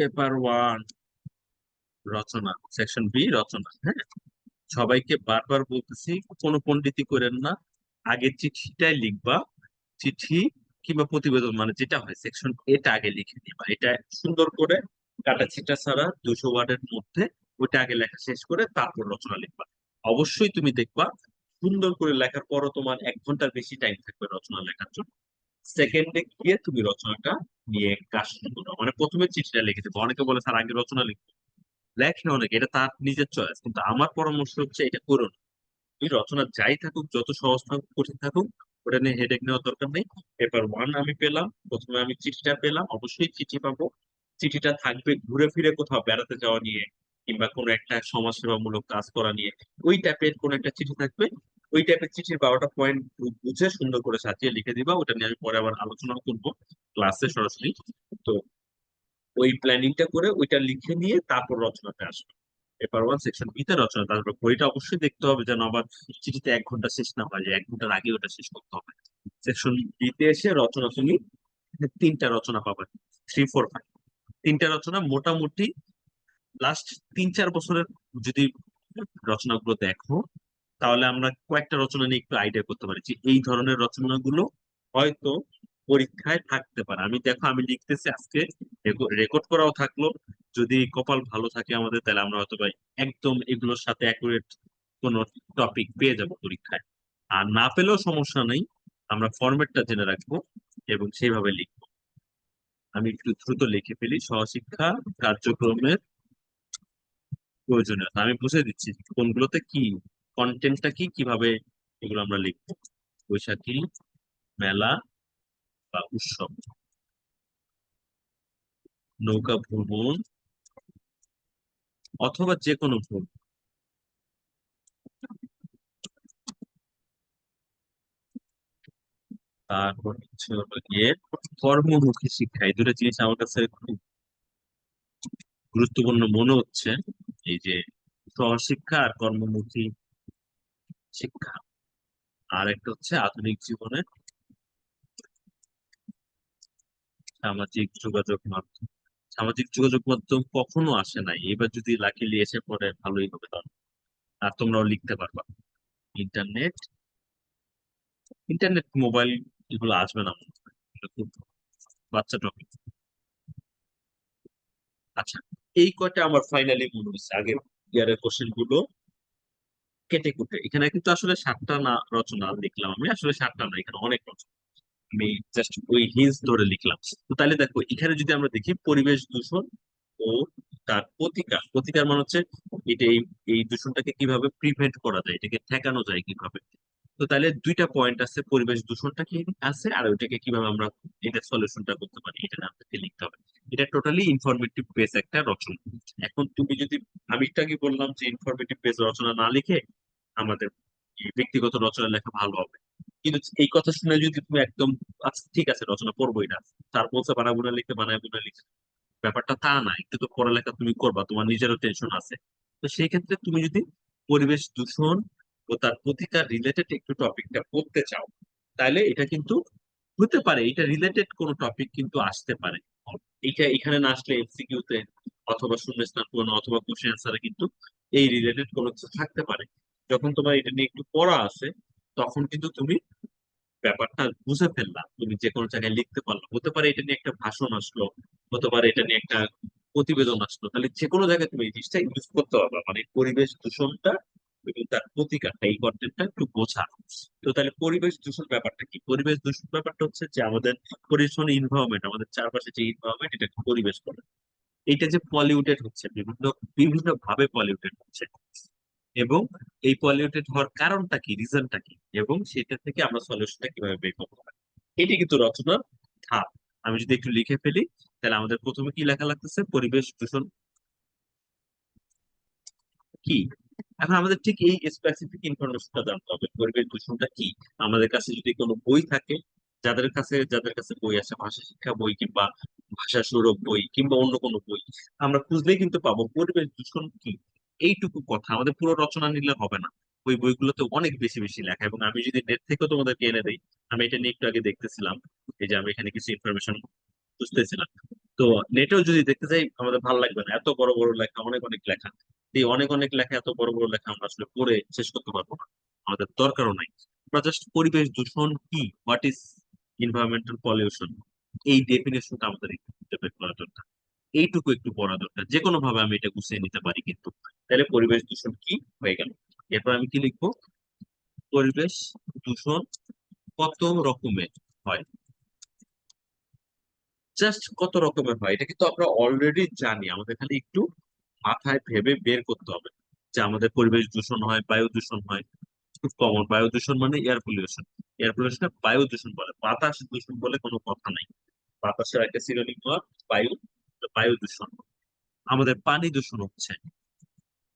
Paper one রচনা section B রচনা হ্যাঁ? সবাইকে বারবার বলতেছি, কোনো পণ্ডিতি করেন না। আগে চিঠিটাই লিখবা, চিঠি কিংবা প্রতিবেদন মানে যেটা হয় সেকশন এটা আগে লিখে দিবা এটা সুন্দর করে কাটা ছিটা ছাড়া দুশো ওয়ার্ডের মধ্যে ওইটা আগে লেখা শেষ করে তারপর রচনা লিখবা। অবশ্যই তুমি দেখবা, সুন্দর করে লেখার পরও তোমার এক ঘণ্টার বেশি টাইম থাকবে রচনা লেখার জন্য। সেকেন্ডে গিয়ে তুমি রচনাটা নিয়ে কাজ শুরু করো। মানে প্রথমে চিঠিটা লিখে দেবো। অনেকে বলে, স্যার, আগে রচনা লিখব লেখে অনেকে, এটা তার নিজের চয়েস কিন্তু আমার পরামর্শ হচ্ছে, এটা করো না। তুমি রচনা যাই থাকুক, যত সহজ থাকুক, কঠিন থাকুক, ওটা নিয়ে হেডেক নেওয়ার দরকার নেই। পেপার ওয়ান আমি পেলাম, প্রথমে আমি চিঠিটা পেলাম। অবশ্যই চিঠি পাবো। চিঠিটা থাকবে ঘুরে ফিরে কোথাও, বেড়াতে যাওয়া নিয়ে কিংবা কোনো একটা সমাজসেবামূলক কাজ করা নিয়ে। ওই টাইপের কোনো একটা চিঠি থাকবে। ওই টাইপের চিঠির বারোটা পয়েন্ট বুঝে সুন্দর করে সাজিয়ে লিখে দিবা ওটা নিয়ে আমি পরে আবার আলোচনা করব ক্লাসে সরাসরি। তো ওই প্ল্যানিংটা করে ওইটা লিখে নিয়ে তারপর রচনাতে আসবে। পেপার ওয়ান সেকশন বিতে রচনা, তারপর বইটা অবশ্যই দেখতে হবে যেন আবার চিঠিতে এক ঘণ্টা শেষ না হয়, যে এক ঘণ্টার আগে ওটা শেষ করতে হবে। সেকশন বিতে এসে রচনা তুমি তিনটা রচনা পাবে থ্রি ফোর ফাইভ তিনটা রচনা মোটামুটি লাস্ট তিন, চার বছরের যদি রচনাগুলো দেখো তাহলে আমরা কয়েকটা রচনা নিয়ে একটু আইডিয়া করতে পারি যে এই ধরনের রচনাগুলো হয়তো পরীক্ষায় থাকতে পারে। আমি দেখো, আমি লিখতেছি আজকে রেকর্ড করাও থাকল। যদি কপাল ভালো থাকে আমাদের, তাহলে আমরা হয়তো একদম এগুলোর সাথে অ্যাকুরেট কোন টপিক পেয়ে যাব পরীক্ষায়। আর না পেলেও সমস্যা নেই, আমরা ফরম্যাটটা জেনে রাখব এবং সেইভাবে লিখব। আমি একটু দ্রুত লিখে ফেলি। সহশিক্ষা কার্যক্রমের প্রয়োজনীয়তা। আমি বুঝে দিচ্ছি কোনগুলোতে কি কন্টেন্টটা কি? কীভাবে এগুলো আমরা লিখব? বৈশাখী, মেলা বা উৎসব। নৌকা ভ্রমণ অথবা যে কোনো ভ্রমণ। তারপর হচ্ছে গিয়ে কর্মমুখী শিক্ষা। এই দুটো জিনিস আমার কাছে খুব গুরুত্বপূর্ণ মনে হচ্ছে। এই যে সহশিক্ষা আর কর্মমুখী শিক্ষা। আর একটা হচ্ছে আধুনিক জীবনে সামাজিক যোগাযোগ মাধ্যম। সামাজিক যোগাযোগ মাধ্যম কখনো আসে নাই। এবার যদি লাকিলি এসে পড়ে, ভালোই হবে আর তোমরাও লিখতে পারবা। ইন্টারনেট ইন্টারনেট, মোবাইল এগুলো আসবে না। খুব বাচ্চা টপিক আচ্ছা এই কয়টা আমার ফাইনালি মনে হচ্ছে। আগের ইয়ারের কোশ্চেনগুলো কেটে কুটে। এখানে কিন্তু আসলে সাতটা না রচনা লিখলাম আমি। আসলে সাতটা না, এখানে অনেক রচনা। আমি জাস্ট ওই হিন্স ধরে লিখলাম। তো তাহলে দেখো, এখানে যদি আমরা দেখি পরিবেশ দূষণ ও তার প্রতিকার। প্রতিকার মানে হচ্ছে এটা এই দূষণটাকে কীভাবে প্রিভেন্ট করা যায়, এটাকে ঠেকানো যায় কীভাবে? তো তাহলে দুইটা পয়েন্ট আছে, পরিবেশ দূষণটা কি আছে আর ওইটাকে কীভাবে আমরা এটা সলিউশনটা করতে পারি, এটা আপনাকে লিখতে হবে। এটা টোটালি ইনফরমেটিভ বেস একটা রচনা। এখন তুমি যদি, আমি আগে বললাম যে ইনফরমেটিভ বেস রচনা না লিখে আমাদের ব্যক্তিগত রচনা লেখা ভালো হবে। কিন্তু এই কথা শুনে যদি তুমি একদম আচ্ছা ঠিক আছে, রচনা পড়বোই না। তার বলছে, বানাবো না, লিখতে বানাবো না, লিখতে ব্যাপারটা তা না, একটু তো পড়ালেখা তুমি করবা, তোমার নিজেরও টেনশন আছে। তো সেই ক্ষেত্রে তুমি যদি পরিবেশ দূষণ ও তার প্রতিকার রিলেটেড একটু টপিকটা পড়তে চাও তাহলে এটা কিন্তু হতে পারে, এটা রিলেটেড কোনো টপিক কিন্তু আসতে পারে। এটা এখানে না আসলে এমসিকিউ তে অথবা শূন্যস্থান পূরণ অথবা কোশ্চেন আনসারে কিন্তু এই রিলেটেড কোনো কিছু থাকতে পারে। যখন তোমার এটা নিয়ে একটু পড়া আছে, তখন কিন্তু তুমি ব্যাপারটা বুঝে ফেললা, তুমি যে কোনো জায়গায় লিখতে পারল। হতে পারে এটা নিয়ে একটা ভাষণ আসলো, হতে পারে এটা নিয়ে একটা প্রতিবেদন আসলো, তাহলে যে কোনো জায়গায় তুমি এই জিনিসটা ইউজ করতে পারবা। মানে পরিবেশ দূষণটা এবং তার এই কন্টেন্টটা একটু তো তাহলে পরিবেশ দূষণ ব্যাপারটা কি? পরিবেশ দূষণ ব্যাপারটা হচ্ছে যে আমাদের পরিবেশন ইনভারনমেন্ট আমাদের চারপাশে যে ইনভারনমেন্ট এটা পরিবেশ এটা যে পলিউটেড হচ্ছে, বিভিন্ন বিভিন্ন ভাবে পলিউটেড হচ্ছে। এবং এই পলিউটেড হওয়ার কারণটা কি রিজনটা কি? এবং সেটা থেকে আমরা সলিউশনটা কীভাবে বের করতে পারি এটি কিন্তু রচনার ধাপ। আমি যদি একটু লিখে ফেলি, তাহলে আমাদের প্রথমে কি লেখা লাগতেছে? পরিবেশ দূষণ কি? এখন আমাদের ঠিক এই স্পেসিফিক ইনফরমেশনটা জানতে হবে। পরিবেশ দূষণটা কি? আমাদের কাছে যদি কোনো বই থাকে, যাদের কাছে যাদের কাছে বই আছে, ভাষা শিক্ষা বই কিংবা ভাষা সৌরভ বই কিংবা অন্য কোনো বই, আমরা খুঁজলেই কিন্তু পাবো পরিবেশ দূষণ কি? এইটুকু কথা। আমাদের পুরো রচনা নিলে হবে না। ওই বইগুলোতে অনেক বেশি বেশি লেখা। এবং আমি যদি নেট থেকেও তোমাদেরকে এনে দিই, আমি এটা নিয়ে একটু আগে দেখতেছিলাম, এই যে আমি এখানে কিছু ইনফরমেশন খুঁজতেছিলাম। তো নেটেও যদি দেখতে যাই, আমাদের ভালো লাগবে না। এত বড় বড় লেখা, অনেক অনেক লেখা। এই অনেক অনেক লেখা, এত বড় বড় লেখা আমরা আসলে পড়ে শেষ করতে পারব না। আমাদের দরকারও নাই। আমরা জাস্ট পরিবেশ দূষণ কি? হোয়াট ইজ এনভায়রনমেন্টাল পলিউশন এই ডেফিনেশনটা আমাদের একটু বের করা দরকার। এইটুকু একটু পড়া দরকার। যে কোনো ভাবে আমি এটা গুছিয়ে নিতে পারি কিন্তু। তাহলে পরিবেশ দূষণ কি হয়ে গেল? এরপর আমি কি লিখব? পরিবেশ দূষণ কত রকমের হয়? জাস্ট কত রকমের হয়? এটা কিন্তু আমরা অলরেডি জানি। আমাদের খালি একটু মাথায় ভেবে বের করতে হবে যে আমাদের পরিবেশ দূষণ হয়, বায়ু দূষণ হয়, খুব কমন বায়ু দূষণ মানে এয়ার পলিউশন এয়ার পলিউশন বায়ু দূষণ বলে। বাতাস দূষণ বলে কোনো কথা নাই। বাতাসের একটা সিনোনিম বায়ু বায়ু দূষণ। আমাদের পানি দূষণ হচ্ছে।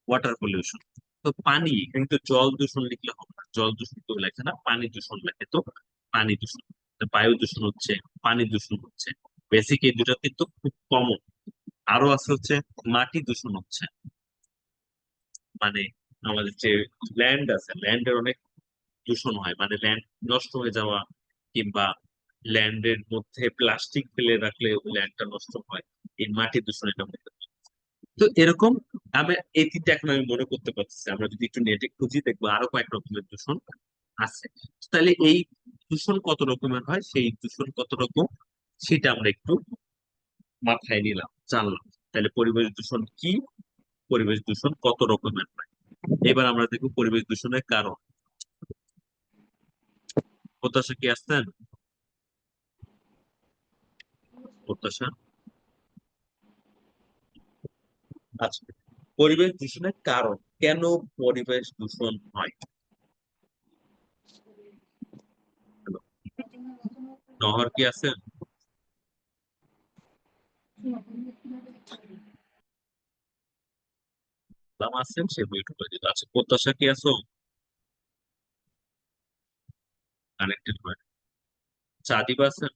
ওয়াটার পলিউশন তো পানি কিন্তু জল দূষণ লিখলে হবে না। জল দূষণ কেউ লেখে না। পানি দূষণ লেখে তো পানি দূষণ। বায়ু দূষণ হচ্ছে, পানি দূষণ হচ্ছে। বেসিক এই দুটা কিন্তু খুব কমন আরও আছে হচ্ছে মাটি দূষণ হচ্ছে। মানে আমাদের যে ল্যান্ড আছে ল্যান্ডের অনেক দূষণ হয়। মানে ল্যান্ড নষ্ট হয়ে যাওয়া কিংবা ল্যান্ডের মধ্যে প্লাস্টিক ফেলে রাখলে ল্যান্ডটা নষ্ট হয়। এই মাটি দূষণ এটা মধ্যে তো এরকম আমি এই তিনটা এখন আমি মনে করতে পারছি আমরা যদি একটু নেটে খুঁজি দেখব আরও কয়েক রকমের দূষণ আছে। তাহলে এই দূষণ কত রকমের হয়? সেই দূষণ কত রকম? সেটা আমরা একটু মাথায় নিলাম, জানলাম। তাহলে পরিবেশ দূষণ কি? পরিবেশ দূষণ কত রকমের? হয় এবার আমরা দেখব পরিবেশ দূষণের কারণ। প্রত্যাশা কি আসছেন প্রত্যাশা? আচ্ছা পরিবেশ দূষণের কারণ। কেন পরিবেশ দূষণ হয়? নহর কি আছেন? সালাম আছেন সে বইটা করে দিল। আচ্ছা প্রত্যাশা কি আছো? কানেক্টেড চাঁদিব আছেন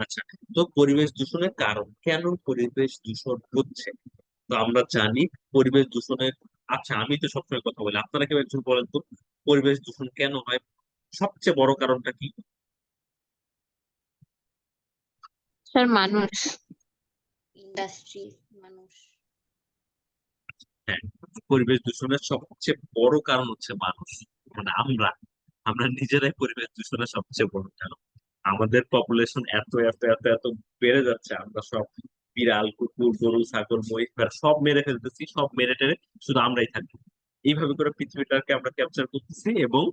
আচ্ছা তো পরিবেশ দূষণের কারণ। কেন পরিবেশ দূষণ হচ্ছে? তো আমরা জানি পরিবেশ দূষণের আচ্ছা আমি তো সবসময় কথা বলি। আপনারা কেউ একজন বলেন তো পরিবেশ দূষণ কেন হয়? সবচেয়ে বড় কারণটা কি? স্যার মানুষ। ইন্ডাস্ট্রি মানুষ। হ্যাঁ পরিবেশ দূষণের সবচেয়ে বড় কারণ হচ্ছে মানুষ। মানে আমরা আমরা নিজেরাই পরিবেশ দূষণের সবচেয়ে বড় কারণ। আমাদের পপুলেশন এত এত এত এত বেড়ে যাচ্ছে। আমরা সব বিড়াল কুকুর গরু ছাগল মহিষ সব মেরে ফেলতেছি সব মেরে টেরে শুধু আমরাই থাকি। এইভাবে করে পৃথিবীটাকে আমরা ক্যাপচার করতেছি এবং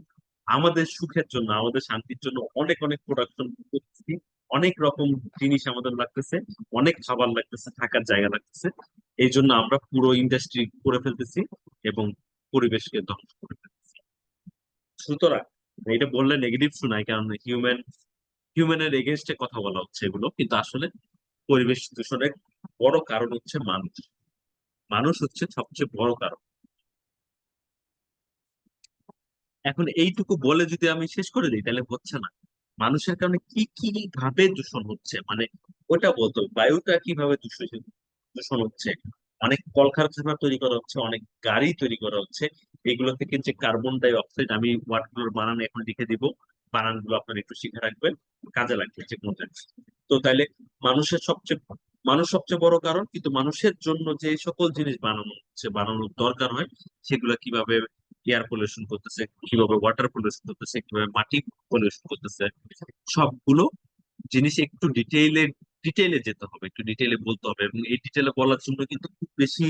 আমাদের সুখের জন্য, আমাদের শান্তির জন্য অনেক অনেক প্রোডাকশন করতেছি। অনেক রকম জিনিস আমাদের লাগতেছে, অনেক খাবার লাগতেছে, থাকার জায়গা লাগতেছে। এই জন্য আমরা পুরো ইন্ডাস্ট্রি করে ফেলতেছি এবং পরিবেশকে ধ্বংস করে ফেলতেছি। সুতরাং, এটা বললে নেগেটিভ শোনায়, কারণ হিউম্যান হিউম্যানের এগেনস্টে কথা বলা হচ্ছে এগুলো, কিন্তু আসলে পরিবেশ দূষণের বড় কারণ হচ্ছে মানুষ। মানুষ হচ্ছে সবচেয়ে বড় কারণ। এখন এইটুকু বলে যদি আমি শেষ করে দিই, তাহলে হচ্ছে না। মানুষের কারণে কি কি ভাবে দূষণ হচ্ছে? মানে ওটা বলতো, বায়ুটা কীভাবে দূষণ হচ্ছে? অনেক কলকারখানা তৈরি করা হচ্ছে, অনেক গাড়ি তৈরি করা হচ্ছে। এগুলো থেকে যে কার্বন ডাই অক্সাইড আমি ওয়ার্ডগুলোর বানান এখন লিখে দিব। বানানগুলো আপনারা একটু শিখে রাখবেন, কাজে লাগবে যে কোনো। তো তাইলে মানুষের সবচেয়ে, মানুষ সবচেয়ে বড় কারণ, কিন্তু মানুষের জন্য যে সকল জিনিস বানানো হচ্ছে, বানানোর দরকার হয়, সেগুলো কীভাবে এয়ার পলিউশন করতেছে, কীভাবে ওয়াটার পলিউশন করতেছে, কীভাবে মাটি পলিউশন করতেছে, সবগুলো জিনিস একটু ডিটেইলে ডিটেইলে যেতে হবে, একটু ডিটেইলে বলতে হবে এবং এই ডিটেইলে বলার জন্য কিন্তু খুব বেশি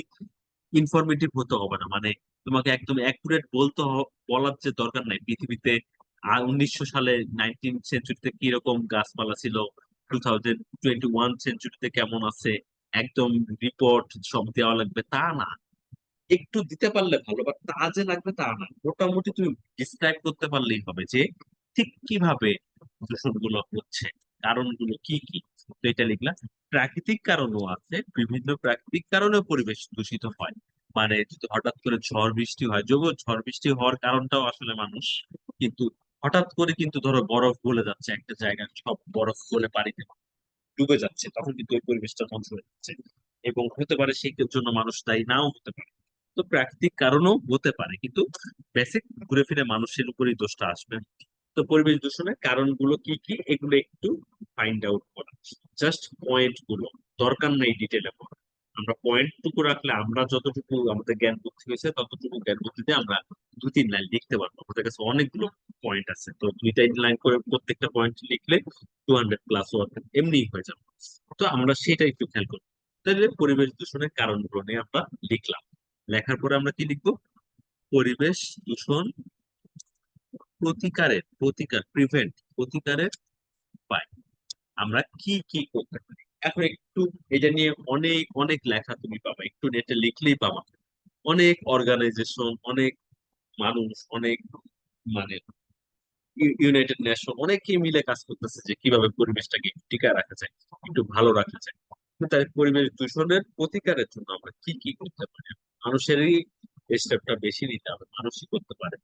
ইনফরমেটিভ হতে হবে না। মানে তোমাকে একদম অ্যাকুরেট বলতে বলার যে দরকার নাই। পৃথিবীতে উনিশশো সালে নাইনটিন সেঞ্চুরিতে কীরকম গাছপালা ছিল টু থাউজেন্ড টোয়েন্টি ওয়ান সেঞ্চুরিতে কেমন আছে, একদম রিপোর্ট সব দেওয়া লাগবে। তা না। একটু দিতে পারলে ভালো বা তা যে লাগবে তা না। মোটামুটি তুমি ডিসক্রাইব করতে পারলেই হবে যে ঠিক কীভাবে দূষণগুলো হচ্ছে, কারণগুলো কি কি? এটা লিখলাম। প্রাকৃতিক কারণও আছে, বিভিন্ন প্রাকৃতিক কারণেও পরিবেশ দূষিত হয়। মানে যদি হঠাৎ করে ঝড় বৃষ্টি হয়, যদিও ঝড় বৃষ্টি হওয়ার কারণটাও আসলে মানুষ, কিন্তু হঠাৎ করে কিন্তু ধরো বরফ গলে যাচ্ছে একটা জায়গায়, সব বরফ গলে পানিতে ডুবে যাচ্ছে, তখন কিন্তু ওই পরিবেশটা ধ্বংস হয়ে যাচ্ছে। এবং হতে পারে সেই জন্য মানুষ দায়ী নাও হতে পারে। তো প্রাকৃতিক কারণও হতে পারে। কিন্তু বেসিক ঘুরে ফিরে মানুষের উপরেই দোষটা আসবে। তো পরিবেশ দূষণের কারণগুলো কি কি? এগুলো একটু ফাইন্ড আউট করা। জাস্ট পয়েন্টগুলো। দরকার নেই ডিটেলে পড়া। আমরা পয়েন্ট টুকু রাখলে আমরা যতটুকু আমাদের জ্ঞান বুদ্ধি হয়েছে, ততটুকু জ্ঞান বুদ্ধিতে আমরা দু তিন লাইন লিখতে পারব। আমাদের কাছে অনেকগুলো পয়েন্ট আছে। তো দুই তিন লাইন করে প্রত্যেকটা পয়েন্ট লিখলে টু হান্ড্রেড প্লাস ওয়ার্ক এমনিই হয়ে যাবে। তো আমরা সেটা একটু খেয়াল করব তাহলে পরিবেশ দূষণের কারণগুলো নিয়ে আমরা লিখলাম। লেখার পরে আমরা কি লিখব? পরিবেশ দূষণ প্রতিকারের, প্রতিকার প্রিভেন্ট প্রতিকারের উপায়। আমরা কি কি করতে পারি? এখন একটু এটা নিয়ে অনেক অনেক লেখা তুমি পাবা। একটু নেটে লিখলেই পাবা। অনেক অর্গানাইজেশন অনেক মানুষ, অনেক মানে ইউনাইটেড নেশন অনেকেই মিলে কাজ করতেছে যে কীভাবে পরিবেশটাকে টিকায় রাখা যায়, একটু ভালো রাখা যায়। তাই পরিবেশ দূষণের প্রতিকারের জন্য আমরা কি কি করতে পারি? মানুষেরই স্টেপটা বেশি নিতে হবে। মানুষই করতে পারে।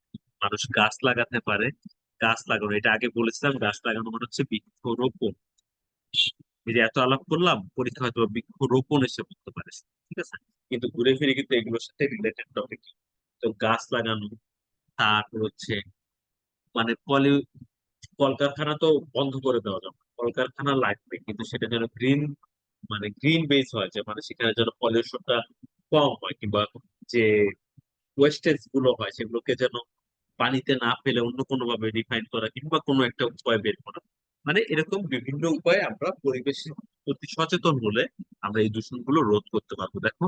মানুষ গাছ লাগাতে পারে। গাছ লাগানো, এটা আগে বলেছিলাম, গাছ লাগানো মানে হচ্ছে বৃক্ষরোপণ। এই যে এত আলাপ করলাম, পরীক্ষা হয়তো বৃক্ষরোপণ এসে করতে পারে, ঠিক আছে? কিন্তু ঘুরে ফিরে কিন্তু এগুলোর সাথে রিলেটেড টপিক তো গাছ লাগানো, তারপর হচ্ছে মানে পলি, কলকারখানা তো বন্ধ করে দেওয়া যাবে। কলকারখানা লাগবে, কিন্তু সেটা যেন গ্রিন মানে গ্রিন বেস হয় যে মানে সেখানে যেন পলিউশনটা কম হয় কিংবা যে ওয়েস্টেজগুলো হয় সেগুলোকে যেন পানিতে না ফেলে অন্য কোনো ভাবে রিফাইন করা কিংবা কোনো একটা উপায় বের করা। মানে এরকম বিভিন্ন উপায়ে আমরা পরিবেশের প্রতি সচেতন হলে আমরা এই দূষণগুলো রোধ করতে পারব। দেখো,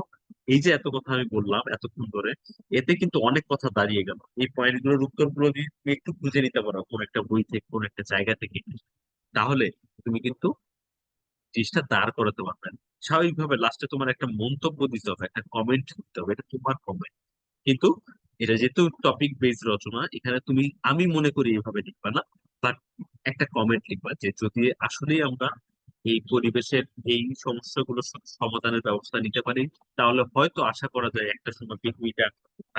এই যে এত কথা আমি বললাম এতক্ষণ ধরে, এতে কিন্তু অনেক কথা দাঁড়িয়ে গেল। এই পয়েন্টগুলোর উত্তরগুলো যদি তুমি একটু খুঁজে নিতে পারো, কোন একটা বই থেকে, কোন একটা জায়গা থেকে। তাহলে তুমি কিন্তু জিনিসটা দাঁড় করাতে পারবেন। স্বাভাবিকভাবে লাস্টে তোমার একটা মন্তব্য দিতে হবে, একটা কমেন্ট দিতে হবে, এটা তোমার কমেন্ট কিন্তু এটা যেহেতু টপিক বেস রচনা, এখানে তুমি, আমি মনে করি এভাবে লিখবা না বাট একটা কমেন্ট লিখবা যে যদি আসলেই আমরা এই পরিবেশের এই সমস্যাগুলো সমাধানের ব্যবস্থা নিতে পারি, তাহলে হয়তো আশা করা যায় একটা সময় পৃথিবীটা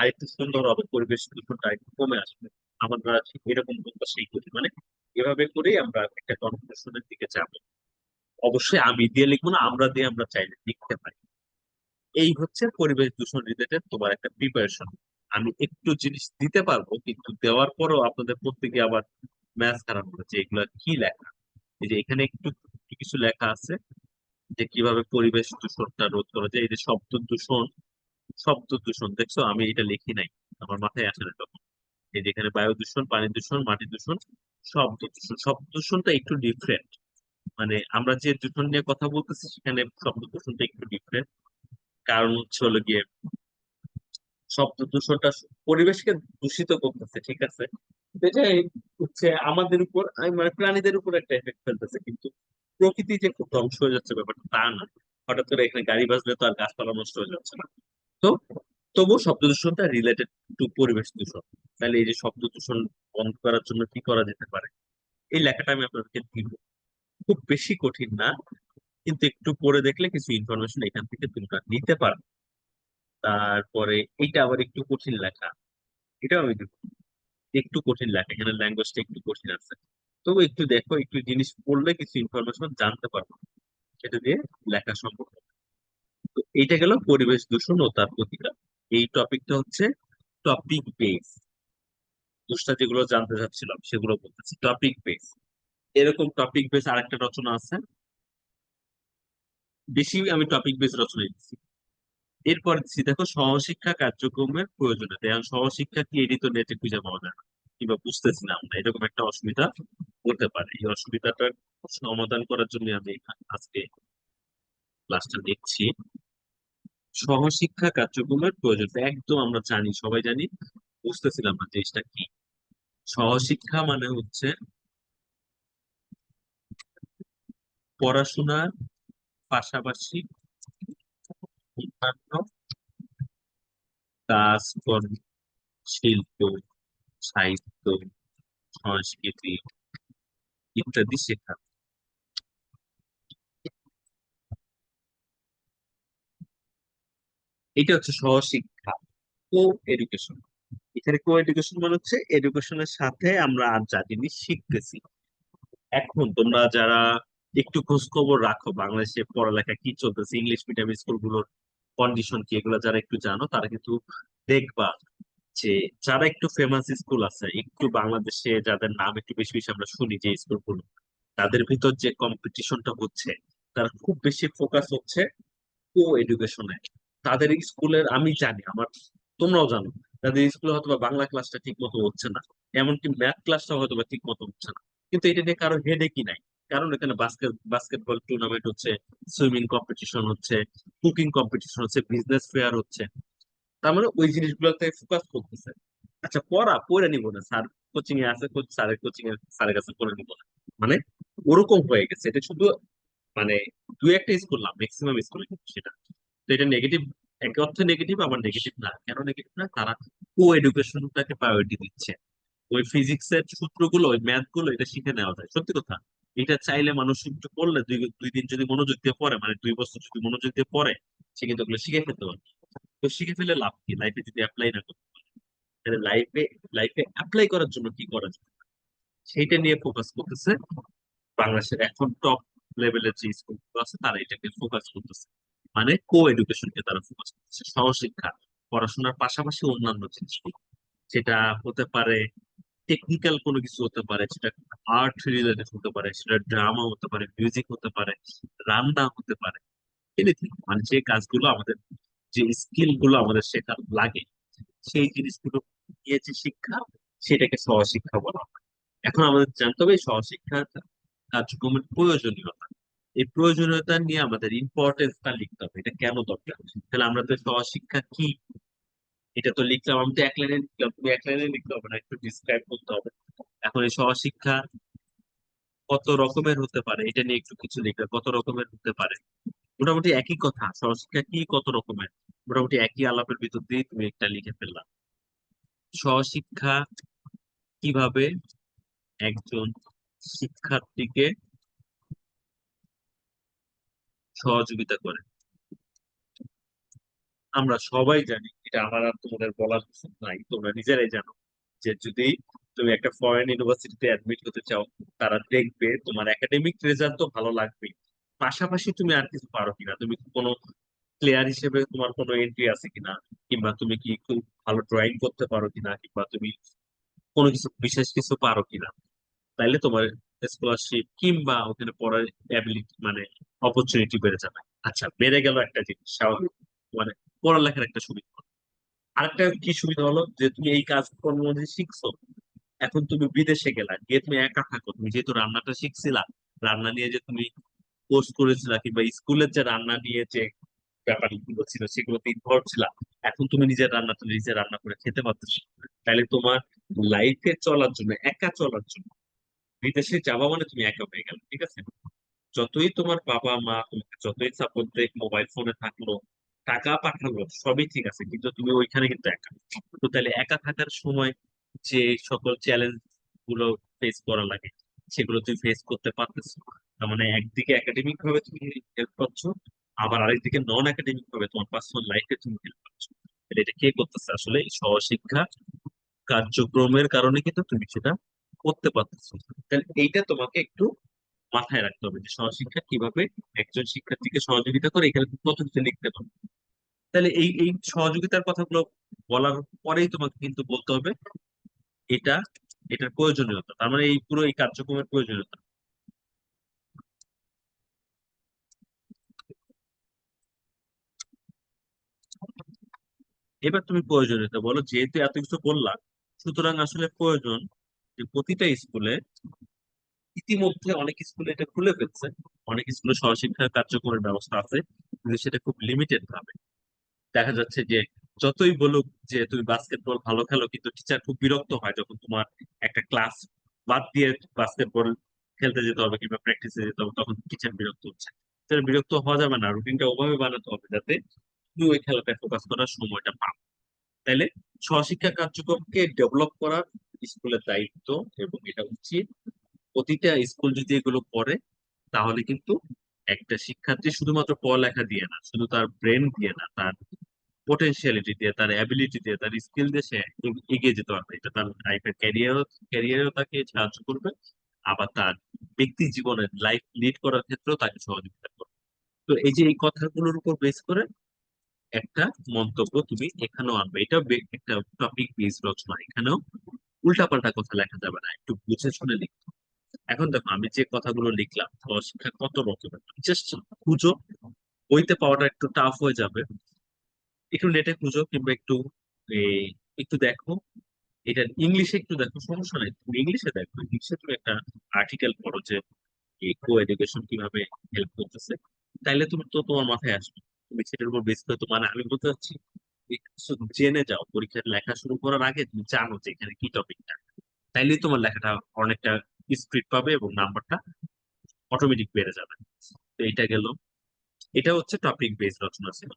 আরেকটু সুন্দর হবে পরিবেশ দূষণটা একটু কমে আসবে। আমরা এরকম প্রত্যাশাই করি মানে এভাবে করেই আমরা একটা কনক্লুশনের দিকে যাব। অবশ্যই আমি দিয়ে লিখব না, আমরা দিয়ে আমরা চাইলে লিখতে পারি। এই হচ্ছে পরিবেশ দূষণ রিলেটেড তোমার একটা প্রিপারেশন আমি একটু জিনিস দিতে পারব, কিন্তু দেওয়ার পরেও আপনাদের প্রত্যেকে আবার ম্যাচ খারাপ হচ্ছে এগুলা কি লেখা? এই যে এখানে একটু কিছু লেখা আছে যে কীভাবে পরিবেশ দূষণটা রোধ করা যায়। এই যে শব্দ দূষণ শব্দ দূষণ, দেখছ আমি এটা লিখি নাই, আমার মাথায় আসে না তখন। এই যে এখানে বায়ু দূষণ, পানি দূষণ, মাটি দূষণ, শব্দ দূষণ, শব্দ দূষণটা একটু ডিফারেন্ট মানে আমরা যে দূষণ নিয়ে কথা বলতেছি, সেখানে শব্দ দূষণটা একটু ডিফারেন্ট কারণ হচ্ছে হলো গিয়ে শব্দ দূষণটা পরিবেশকে দূষিত করতেছে, ঠিক আছে? হচ্ছে আমাদের উপর মানে প্রাণীদের উপর একটা এফেক্ট ফেলতেছে। কিন্তু প্রকৃতি যে খুব ধ্বংস হয়ে যাচ্ছে ব্যাপারটা তা না। হঠাৎ করে এখানে গাড়ি বাজলে তো আর গাছপালা নষ্ট হয়ে যাচ্ছে না। তো তবুও শব্দ দূষণটা রিলেটেড টু পরিবেশ দূষণ। তাহলে এই যে শব্দ দূষণ বন্ধ করার জন্য কি করা যেতে পারে? এই লেখাটা আমি আপনাদেরকে দিব। খুব বেশি কঠিন না। কিন্তু একটু পড়ে দেখলে কিছু ইনফরমেশন এখান থেকে তোমরা নিতে পারো। তারপরে এটা আবার একটু কঠিন লেখা। এটাও আমি। একটু কঠিন লেখা। এখানে ল্যাঙ্গুয়েজটা একটু কঠিন আছে। তবু একটু দেখো, একটু জিনিস পড়লে কিছু ইনফরমেশন জানতে পারব সেটা দিয়ে লেখা সম্ভব। তো এইটা গেল পরিবেশ দূষণ ও তার প্রতিকার এই টপিকটা হচ্ছে টপিক বেস দোষটা যেগুলো জানতে চাচ্ছিলাম, সেগুলো বলতেছি টপিক বেস এরকম টপিক বেস আরেকটা রচনা আছে। বেশি আমি টপিক বেস রচনা দিচ্ছি। এরপর দিচ্ছি, দেখো সহশিক্ষা কার্যক্রমের প্রয়োজনীয়তা। এখন সহশিক্ষা কি এটি তো নেটে খুঁজে পাওয়া যায় না, কিংবা বুঝতেছি না আমরা, এরকম একটা অসুবিধা হতে পারে। এই অসুবিধাটার সমাধান করার জন্য আমি আজকে ক্লাসটা দেখছি। সহশিক্ষা কার্যক্রমের প্রয়োজনীয়তা, একদম আমরা জানি, সবাই জানি, বুঝতেছিলাম না জিনিসটা কি। সহশিক্ষা মানে হচ্ছে পড়াশোনার পাশাপাশি অন্যান্য কাজকর্ম শিল্প, সাহিত্য, সংস্কৃতি ইত্যাদি শেখা। এটা হচ্ছে সহশিক্ষা কো এডুকেশন এখানে কো এডুকেশন মানে হচ্ছে এডুকেশনের সাথে আমরা আর যা জিনিস শিখতেছি। এখন তোমরা যারা একটু খোঁজ খবর রাখো, বাংলাদেশে পড়ালেখা কি চলতেছে ইংলিশ মিডিয়াম স্কুলগুলোর কন্ডিশন কি, এগুলো যারা একটু জানো তারা কিন্তু দেখবা যে যারা একটু ফেমাস স্কুল আছে, একটু বাংলাদেশে যাদের নাম একটু বেশি বেশি আমরা শুনি যে স্কুলগুলো তাদের ভিতর যে কম্পিটিশনটা হচ্ছে, তার খুব বেশি ফোকাস হচ্ছে কো এডুকেশনে তাদের স্কুলের আমি জানি, আমার, তোমরাও জানো, তাদের স্কুলে হয়তো বাংলা ক্লাসটা ঠিক মতো হচ্ছে না, এমনকি ম্যাথ ক্লাসটা হয়তো বা ঠিক মতো হচ্ছে না, কিন্তু এটা নিয়ে কারও হেডে কি নাই। কারণ এখানে বাস্কেট বাস্কেটবল টুর্নামেন্ট হচ্ছে সুইমিং কম্পিটিশন হচ্ছে কুকিং কম্পিটিশন হচ্ছে বিজনেস ফেয়ার হচ্ছে। তার মানে ওই জিনিসগুলোতে ফোকাস করতেছে। আচ্ছা পড়া, পড়ে নিব না। স্যার কোচিং এ আছে স্যারের কোচিং এ, স্যারের কাছে পড়ে নিব না। মানে ওরকম হয়ে গেছে। এটা শুধু মানে দু একটা স্কুল না ম্যাক্সিমাম স্কুলে সেটা। তো এটা নেগেটিভ এক অর্থে নেগেটিভ আবার নেগেটিভ না। কেন নেগেটিভ না? তারা কো এডুকেশনটাকে প্রায়োরিটি দিচ্ছে। ওই ফিজিক্স এর সূত্রগুলো, ওই ম্যাথগুলো, এটা শিখে নেওয়া যায়। সত্যি কথা। এটা চাইলে মানুষ একটু পড়লে দুই দুই দিন যদি মনোযোগ দিয়ে পড়ে মানে দুই বছর যদি মনোযোগ দিয়ে পড়ে, সে কিন্তু ওগুলো শিখে ফেলতে পারে তো শিখে ফেলে লাভ কি? লাইফে যদি অ্যাপ্লাই না করতে পারে, তাহলে লাইফে লাইফে অ্যাপ্লাই করার জন্য কি করা যায়? সেইটা নিয়ে ফোকাস করতেছে বাংলাদেশের এখন টপ লেভেলের যে স্কুলগুলো আছে, তারা এটাকে ফোকাস করতেছে। মানে কো এডুকেশনকে তারা ফোকাস করতেছে। সহশিক্ষা, পড়াশোনার পাশাপাশি অন্যান্য জিনিসগুলো সেটা হতে পারে টেকনিক্যাল কোনো কিছু হতে পারে, সেটা আর্ট রিলেটেড হতে পারে, সেটা ড্রামা হতে পারে মিউজিক হতে পারে রান্না হতে পারে এনিথিং মানে যে কাজগুলো আমাদের, যে স্কিলগুলো আমাদের শেখার লাগে, সেই জিনিসগুলো নিয়ে যে শিক্ষা, সেটাকে সহশিক্ষা বলা হয়। এখন আমাদের জানতে হবে সহশিক্ষা কার্যক্রমের প্রয়োজনীয়তা। এই প্রয়োজনীয়তা নিয়ে আমাদের ইম্পর্টেন্সটা লিখতে হবে, এটা কেন দরকার? তাহলে আমরা তো সহশিক্ষা কি এটা তো লিখলাম, আমি তো এক লাইনে লিখলাম, তুমি এক লাইনে লিখতে হবে না একটু ডিসক্রাইব করতে হবে। এখন এই সহশিক্ষা কত রকমের হতে পারে, এটা নিয়ে একটু কিছু লিখবে, কত রকমের হতে পারে? মোটামুটি একই কথা সহশিক্ষা কি কত রকমের? মোটামুটি একই আলাপের ভিতর দিয়ে তুমি একটা লিখে ফেললাম সহশিক্ষা কীভাবে একজন শিক্ষার্থীকে সহযোগিতা করে? আমরা সবাই জানি এটা আমার আর তোমাদের বলার কিছু নাই। তোমরা নিজেরাই জানো যে যদি তুমি একটা ফরেন ইউনিভার্সিটিতে অ্যাডমিট হতে চাও, তারা দেখবে তোমার একাডেমিক রেজাল্ট তো ভালো লাগবে। পাশাপাশি তুমি আর কিছু পারো কিনা? তুমি কোনো প্লেয়ার হিসেবে তোমার কোনো এন্ট্রি আছে কিনা? কিংবা তুমি কি খুব ভালো ড্রয়িং করতে পারো কিনা? কিংবা তুমি কোনো কিছু, বিশেষ কিছু পারো কিনা? তাইলে তোমার স্কলারশিপ কিংবা ওখানে পড়ার অ্যাবিলিটি মানে অপরচুনিটি বেড়ে যাবে। আচ্ছা বেড়ে গেল একটা জিনিস, স্বাভাবিক। মানে পড়ালেখার একটা সুবিধা। আরেকটা কি সুবিধা হলো যে তুমি এই কাজ কর্ম শিখছো, এখন তুমি বিদেশে গেলা, গিয়ে তুমি একা থাকো, তুমি যেহেতু রান্নাটা শিখছিলা, রান্না নিয়ে যে তুমি কোর্স করেছিলা কিংবা স্কুলের যে রান্না নিয়ে যে ব্যাপারগুলো ছিল সেগুলোতে ইনভলভ ছিলা, এখন তুমি নিজের রান্না, তুমি নিজে রান্না করে খেতে পারতেছো। তাহলে তোমার লাইফে চলার জন্য, একা চলার জন্য, বিদেশে যাওয়া মানে তুমি একা হয়ে গেলে, ঠিক আছে? যতই তোমার বাবা মা তোমাকে, যতই সাপোর্ট মোবাইল ফোনে থাকল টাকা পাঠালো সবই ঠিক আছে, কিন্তু তুমি ওইখানে কিন্তু একা। তো তাহলে একা থাকার সময় যে সকল চ্যালেঞ্জগুলো ফেস করা লাগে, সেগুলো তুমি ফেস করতে পারতেছো তার মানে একদিকে একাডেমিক ভাবে তুমি হেল্প পাচ্ছ, আবার আরেকদিকে নন একাডেমিক ভাবে তোমার পার্সোনাল লাইফে তুমি হেল্প পাচ্ছ। তাহলে এটা কে করতেছে? আসলে সহশিক্ষা কার্যক্রমের কারণে কিন্তু তুমি সেটা করতে পারতেছো তাহলে এইটা তোমাকে একটু মাথায় রাখতে হবে যে সহশিক্ষা কীভাবে একজন শিক্ষার্থীকে সহযোগিতা করে, এখানে কত কিছু লিখতে পারবে তাহলে এই এই সহযোগিতার কথাগুলো বলার পরেই তোমাকে কিন্তু বলতে হবে এটা, এটার প্রয়োজনীয়তা, তার মানে এই পুরো এই কার্যক্রমের প্রয়োজনীয়তা। এবার তুমি প্রয়োজনীয়তা বলো, যেহেতু এত কিছু বললা, সুতরাং আসলে প্রয়োজন যে প্রতিটা স্কুলে ইতিমধ্যে অনেক স্কুলে এটা খুলে ফেলছে। অনেক স্কুলে সহশিক্ষা কার্যক্রমের ব্যবস্থা আছে, কিন্তু সেটা খুব লিমিটেড ভাবে। দেখা যাচ্ছে যে যতই বলুক যে তুমি বাস্কেটবল ভালো খেলো, কিন্তু টিচার খুব বিরক্ত হয় যখন তোমার একটা ক্লাস বাদ দিয়ে বাস্কেটবল খেলতে যেতে হবে কিংবা প্র্যাকটিসে যেতে হবে, তখন টিচার বিরক্ত হচ্ছে। সেটা বিরক্ত হওয়া যাবে না রুটিনটা ওভাবে বানাতে হবে যাতে তুমি ওই খেলাটায় ফোকাস করার সময়টা পাও। তাইলে সহশিক্ষা কার্যক্রমকে ডেভেলপ করার স্কুলের দায়িত্ব এবং এটা উচিত প্রতিটা স্কুল যদি এগুলো করে, তাহলে কিন্তু একটা শিক্ষার্থী শুধুমাত্র পড়ালেখা দিয়ে না, শুধু তার ব্রেন দিয়ে না, তার পোটেনশিয়ালিটি দিয়ে, তার অ্যাবিলিটি দিয়ে, তার স্কিল দিয়ে সে এগিয়ে যেতে পারবে। এটা তার লাইফের ক্যারিয়ার ক্যারিয়ারেও তাকে সাহায্য করবে, আবার তার ব্যক্তি জীবনের লাইফ লিড করার ক্ষেত্রেও তাকে সহযোগিতা করবে। তো এই যে এই কথাগুলোর উপর বেস করে একটা মন্তব্য তুমি এখানেও আনবে। এটা একটা টপিক বেস রচনা। এখানেও উল্টাপাল্টা কথা লেখা যাবে না। একটু বুঝে শুনে লিখতে। এখন দেখো আমি যে কথাগুলো লিখলাম শিক্ষা কত রকমের? জাস্ট খুঁজো, বইতে পাওয়াটা একটু টাফ হয়ে যাবে। একটু নেটে খুঁজো কিংবা একটু একটু দেখো। এটা ইংলিশে একটু দেখো, সমস্যা নাই। তুমি ইংলিশে দেখো। ইংলিশে তুমি একটা আর্টিকেল পড়ো যে কো এডুকেশন কীভাবে হেল্প করতেছে। তাইলে তুমি তো তোমার মাথায় আসবে। তুমি সেটার উপর বেস করে তো মানে আমি বলতে চাচ্ছি জেনে যাও। পরীক্ষার লেখা শুরু করার আগে তুমি জানো যে এখানে কি টপিকটা তাইলেই তোমার লেখাটা অনেকটা স্পিড পাবে এবং নাম্বারটা অটোমেটিক বেড়ে যাবে। তো এটা গেল। এটা হচ্ছে টপিক বেস রচনা ছিল।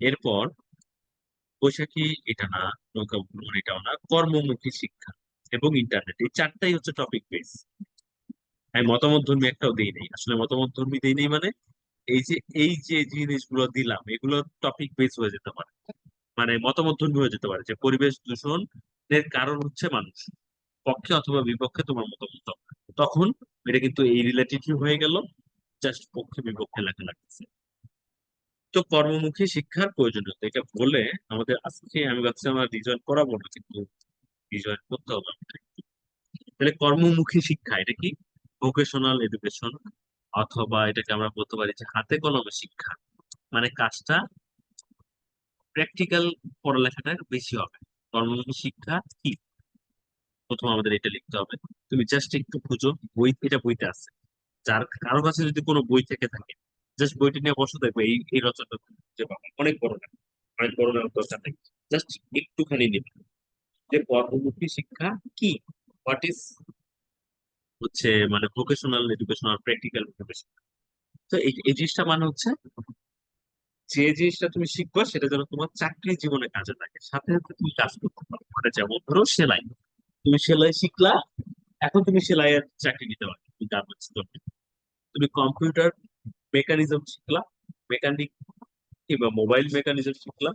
এরপর বৈশাখী, এটা না, নৌকা ভ্রমণ এটাও না, কর্মমুখী শিক্ষা এবং ইন্টারনেট এই চারটাই হচ্ছে টপিক বেস আমি মতামত ধর্মী একটাও দিই নেই। আসলে মতামত ধর্মী দিই নেই মানে এই যে এই যে জিনিসগুলো দিলাম, এগুলো টপিক বেস হয়ে যেতে পারে। মানে মতামত ধর্মী হয়ে যেতে পারে যে পরিবেশ দূষণের কারণ হচ্ছে মানুষ। পক্ষে অথবা বিপক্ষে তোমার মতামত। তখন এটা কিন্তু এই রিলেটিভ হয়ে গেল জাস্ট পক্ষে বিপক্ষে লেখা লাগতেছে। তো কর্মমুখী শিক্ষার প্রয়োজনীয়তা, এটা বলে আমাদের আজকে আমি ভাবছি আমার রিজয়েন করাবো না, কিন্তু রিজয়েন করতে হবে তাহলে কর্মমুখী শিক্ষা, এটা কি? ভোকেশনাল এডুকেশন অথবা এটাকে আমরা বলতে পারি যে হাতে কলমে শিক্ষা। মানে কাজটা প্র্যাকটিক্যাল পড়ালেখাটা বেশি হবে। কর্মমুখী শিক্ষা কি? প্রথম আমাদের এটা লিখতে হবে। তুমি জাস্ট একটু খুঁজো, বই এটা বইতে আছে। যার কারও কাছে যদি কোনো বই থেকে থাকে জাস্ট বইটা নিয়ে বসে, দেখবে এই এই রচনাটা খুঁজে পাবে অনেক বড় না অনেক বড় না দরকার নেই জাস্ট একটুখানি নেবে। যে কর্মমুখী শিক্ষা কি? হোয়াট ইজ হচ্ছে মানে ভোকেশনাল এডুকেশন আর প্র্যাকটিক্যাল এডুকেশন তো এই এই জিনিসটা মানে হচ্ছে যে জিনিসটা তুমি শিখবা, সেটা যেন তোমার চাকরি জীবনে কাজে লাগে। সাথে সাথে তুমি কাজ করতে পারো। মানে যেমন ধরো সেলাই। তুমি সেলাই শিখলা, এখন তুমি সেলাইয়ের চাকরি নিতে পারো। তুমি তুমি কম্পিউটার মেকানিজম শিখলা মেকানিক কিংবা মোবাইল মেকানিজম শিখলা।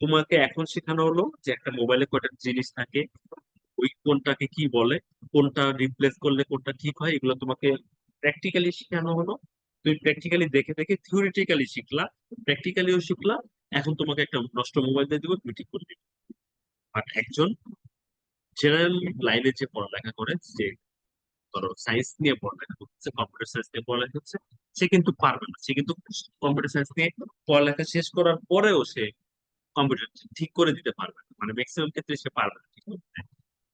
তোমাকে এখন শেখানো হলো যে একটা মোবাইলে কয়টা জিনিস থাকে, ওই কোনটাকে কি বলে, কোনটা রিপ্লেস করলে কোনটা ঠিক হয়, এগুলো তোমাকে প্র্যাকটিক্যালি শেখানো হলো। তুমি প্র্যাকটিক্যালি দেখে দেখে থিওরিটিক্যালি শিখলা প্র্যাকটিক্যালিও শিখলা। এখন তোমাকে একটা নষ্ট মোবাইল দিয়ে দিব, তুমি ঠিক করে দিবে। আর একজন জেনারেল লাইনে যে পড়ালেখা করে, যে ধরো সায়েন্স নিয়ে পড়ালেখা করছে কম্পিউটার সায়েন্স নিয়ে পড়ালেখা করছে সে কিন্তু পারবে না। সে কিন্তু কম্পিউটার সায়েন্স নিয়ে পড়ালেখা শেষ করার পরেও সে কম্পিউটার ঠিক করে দিতে পারবে না। মানে ম্যাক্সিমাম ক্ষেত্রে সে পারবে না, ঠিক করতে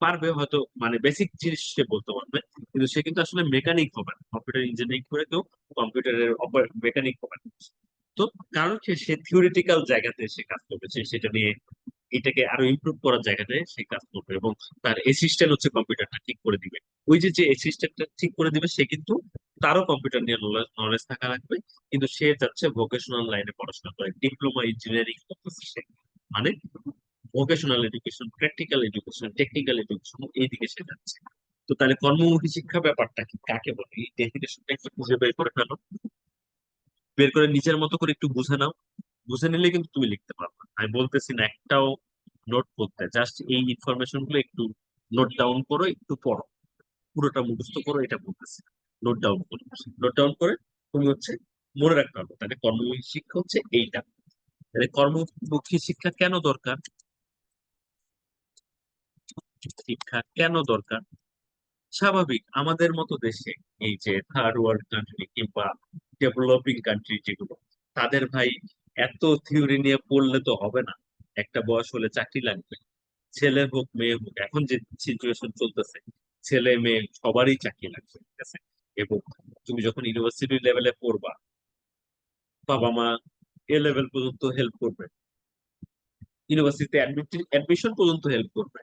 পারবে হয়তো মানে বেসিক জিনিস সে বলতে পারবে, কিন্তু সে কিন্তু আসলে মেকানিক হবে না। কম্পিউটার ইঞ্জিনিয়ারিং করে কেউ কম্পিউটারের মেকানিক হবে না। তো কারণ সে থিওরিটিক্যাল জায়গাতে সে কাজ করবে সেটা নিয়ে এটাকে আরও ইমপ্রুভ করার জায়গাতে সে কাজ করবে এবং তার অ্যাসিস্ট্যান্ট হচ্ছে কম্পিউটারটা ঠিক করে দিবে। ওই যে যে অ্যাসিস্ট্যান্টটা ঠিক করে দিবে, সে কিন্তু তারও কম্পিউটার নিয়ে নলেজ থাকা লাগবে। কিন্তু সে যাচ্ছে ভোকেশনাল লাইনে পড়াশোনা করে। ডিপ্লোমা ইঞ্জিনিয়ারিং করতেছে সে। মানে vocational education practical education technical education এইদিকে সে যাচ্ছে। তো তাহলে কর্মমুখী শিক্ষা ব্যাপারটা কি? কাকে বলে? এই ডেফিনেশনটা একটু খুঁজে বের করে ফেলো। বের করে নিজের মতো করে একটু বুঝে নাও। বুঝে নিলে কিন্তু তুমি লিখতে পারবে। আমি বলতেছি না, একটাও নোট করতে জাস্ট এই ইনফরমেশনগুলো একটু নোট ডাউন করো, একটু পড়ো। পুরোটা মুখস্থ করো, এটা বলতেছি নোট ডাউন করো। নোট ডাউন করে তুমি হচ্ছে মনে রাখতে পারবে তাহলে কর্মমুখী শিক্ষা হচ্ছে এইটা। তাহলে কর্মমুখী শিক্ষা কেন দরকার? শিক্ষা কেন দরকার? স্বাভাবিক, আমাদের মতো দেশে এই যে থার্ড ওয়ার্ল্ড কান্ট্রি কিংবা ডেভেলপিং কান্ট্রি যেগুলো, তাদের ভাই এত থিওরি নিয়ে পড়লে তো হবে না। একটা বয়স হলে চাকরি লাগবে। ছেলে হোক, মেয়ে হোক, এখন যে সিচুয়েশন চলতেছে, ছেলে, মেয়ে সবারই চাকরি লাগবে, ঠিক আছে? এবং তুমি যখন ইউনিভার্সিটি লেভেলে পড়বা, বাবা মা এ লেভেল পর্যন্ত হেল্প করবে। ইউনিভার্সিটিতে অ্যাডমিশন পর্যন্ত হেল্প করবে।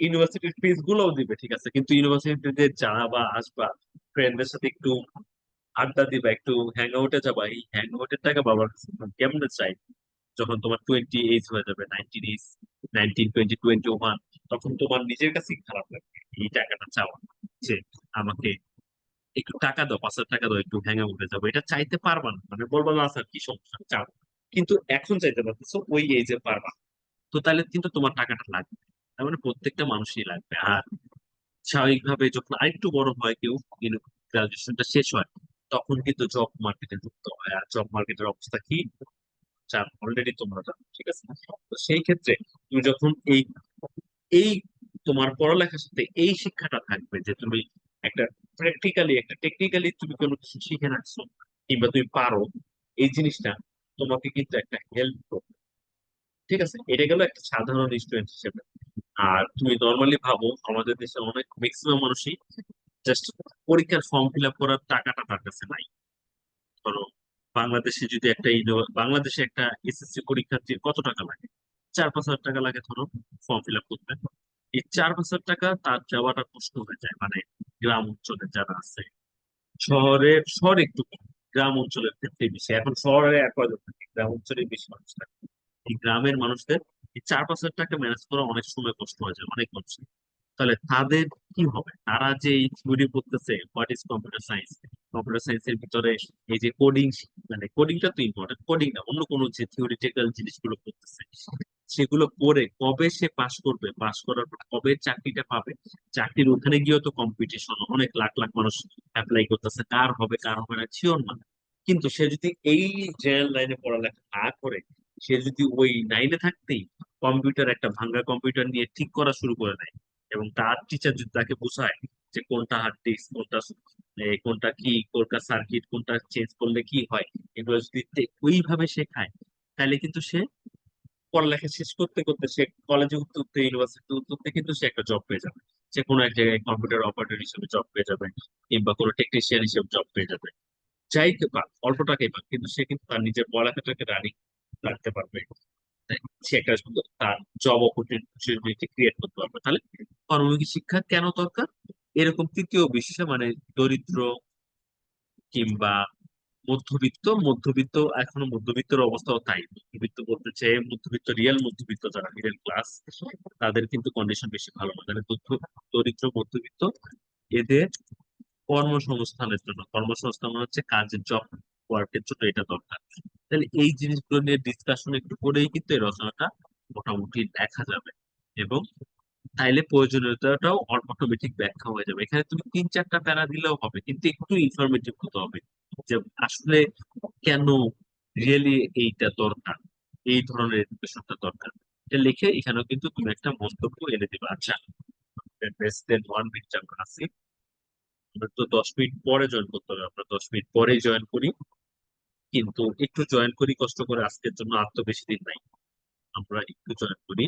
ইউনিভার্সিটির ফিস গুলোও দিবে, ঠিক আছে? কিন্তু ইউনিভার্সিটিতে যাওয়া বা আসবা ফ্রেন্ডদের সাথে একটু আড্ডা দিবা, একটু হ্যাং আউটে যাবা, এই হ্যাং আউটের টাকা বাবার কাছে কেমনে চাই? যখন তোমার টোয়েন্টি এইজ হয়ে যাবে nineteen age nineteen twenty twenty one তখন তোমার নিজের কাছেই খারাপ লাগবে। এই টাকাটা চাওয়া যে আমাকে একটু টাকা দাও, পাঁচ হাজার টাকা দাও, একটু হ্যাং আউটে যাব। এটা চাইতে পারবা না। মানে বলবা, না স্যার, কি সমস্যা? চাও কিন্তু এখন চাইতে পারতেছো, ওই এজে পারবা। তো তাহলে কিন্তু তোমার টাকাটা লাগবে। তার মানে প্রত্যেকটা মানুষই লাগবে। আর স্বাভাবিকভাবে যখন আরেকটু বড় হয়, কেউ গ্রাজুয়েশনটা শেষ হয় তখন কিন্তু জব মার্কেটে ঢুকতে হয়। আর জব মার্কেটের অবস্থা কি? অলরেডি তোমরা জানো, ঠিক আছে? তো সেই ক্ষেত্রে তুমি যখন এই এই তোমার পড়ালেখার সাথে এই শিক্ষাটা থাকবে যে তুমি একটা প্র্যাকটিক্যালি একটা টেকনিক্যালি তুমি কোনো কিছু শিখে রাখছো কিংবা তুমি পারো, এই জিনিসটা তোমাকে কিন্তু একটা হেল্প করবে। ঠিক আছে? এটা গেল একটা সাধারণ স্টুডেন্ট হিসেবে। আর তুমি নর্মালি ভাবো, আমাদের দেশে অনেক ম্যাক্সিমাম মানুষই জাস্ট পরীক্ষার ফর্ম ফিল করার টাকাটা তার কাছে নাই। ধরো, বাংলাদেশে যদি একটা বাংলাদেশে একটা এসএসসি পরীক্ষার্থীর কত টাকা লাগে? চার পাঁচ হাজার টাকা লাগে ধরো ফর্ম ফিল করতে। এই চার পাঁচ হাজার টাকা তার যাওয়াটা হয়ে যায়। মানে গ্রাম অঞ্চলে যারা আছে, শহরের, শহর একটু গ্রাম অঞ্চলের ক্ষেত্রে বেশি। এখন শহরে এক কয়জন থাকে? গ্রাম অঞ্চলে বেশি মানুষ থাকে। এই গ্রামের মানুষদের এই চার পাঁচ হাজার টাকা ম্যানেজ করা অনেক সময় কষ্ট হয়ে যায়, অনেক মানুষের। তাহলে তাদের কি হবে? তারা যে থিওরি পড়তেছে what is computer science computer সায়েন্সের ভিতরে এই যে কোডিং মানে কোডিংটা তো ইম্পর্টেন্ট কোডিং না, অন্য কোনো যে থিওরিটিক্যাল জিনিসগুলো করতেছে, সেগুলো করে কবে সে পাশ করবে? পাশ করার পর কবে চাকরিটা পাবে? চাকরির ওখানে গিয়েও তো কম্পিটিশন অনেক লাখ লাখ মানুষ অ্যাপ্লাই করতেছে, কার হবে কার হবে না শিওর না। কিন্তু সে যদি এই জেনারেল লাইনে পড়ালেখা না করে, সে যদি ওই লাইনে থাকতেই কম্পিউটার একটা ভাঙ্গা কম্পিউটার নিয়ে ঠিক করা শুরু করে দেয় এবং তার টিচার যদি তাকে বোঝায় যে কোনটা হার্ড ডিস্ক কোনটা কোনটা কি, কোনটা সার্কিট কোনটা চেঞ্জ করলে কি হয়, এগুলো যদি ওইভাবে শেখায়, তাহলে কিন্তু সে পড়ালেখা শেষ করতে করতে সে কলেজে উঠতে ইউনিভার্সিটি উঠতে কিন্তু সে একটা জব পেয়ে যাবে। সে কোনো এক জায়গায় কম্পিউটার অপারেটর হিসেবে জব পেয়ে যাবে কিংবা কোনো টেকনিশিয়ান হিসেবে জব পেয়ে যাবে। যাই পাক অল্প টাকাই পাক কিন্তু সে কিন্তু তার নিজের পড়ালেখাটাকে রানিং রাখতে পারবে। সে একটা তার জব অপরচুনিটি ক্রিয়েট করতে পারবে। তাহলে কর্মমুখী শিক্ষা কেন দরকার? এরকম তৃতীয় বিষয় মানে দরিদ্র কিংবা মধ্যবিত্ত মধ্যবিত্ত এখনও মধ্যবিত্তের অবস্থাও তাই। মধ্যবিত্ত বলতে চাই, মধ্যবিত্ত রিয়েল মধ্যবিত্ত যারা মিডল ক্লাস তাদের কিন্তু কন্ডিশন বেশি ভালো না। তাহলে দরিদ্র দরিদ্র, মধ্যবিত্ত, এদের কর্মসংস্থানের জন্য, কর্মসংস্থান মানে হচ্ছে কাজের জব ওয়ার্কের জন্য এটা দরকার। তাহলে এই জিনিসগুলো নিয়ে ডিসকাশন একটু করেই কিন্তু এই রচনাটা মোটামুটি দেখা যাবে এবং তাইলে প্রয়োজনীয়তাটাও অটোমেটিক ব্যাখ্যা হয়ে যাবে। এখানে তুমি তিন চারটা প্যারা দিলেও হবে, কিন্তু একটু ইনফরমেটিভ হতে হবে যে আসলে কেন রিয়েলি এইটা দরকার, এই ধরনের এডুকেশনটা দরকার। এটা লিখে এখানেও কিন্তু তুমি একটা মন্তব্য এনে দিবে। আচ্ছা ওয়ান তো দশ মিনিট পরে জয়েন করতে হবে, আমরা দশ মিনিট পরে জয়েন করি। কিন্তু একটু জয়েন করি, কষ্ট করে আজকের জন্য আর তো বেশি দিন নাই। আমরা একটু জয়েন করি।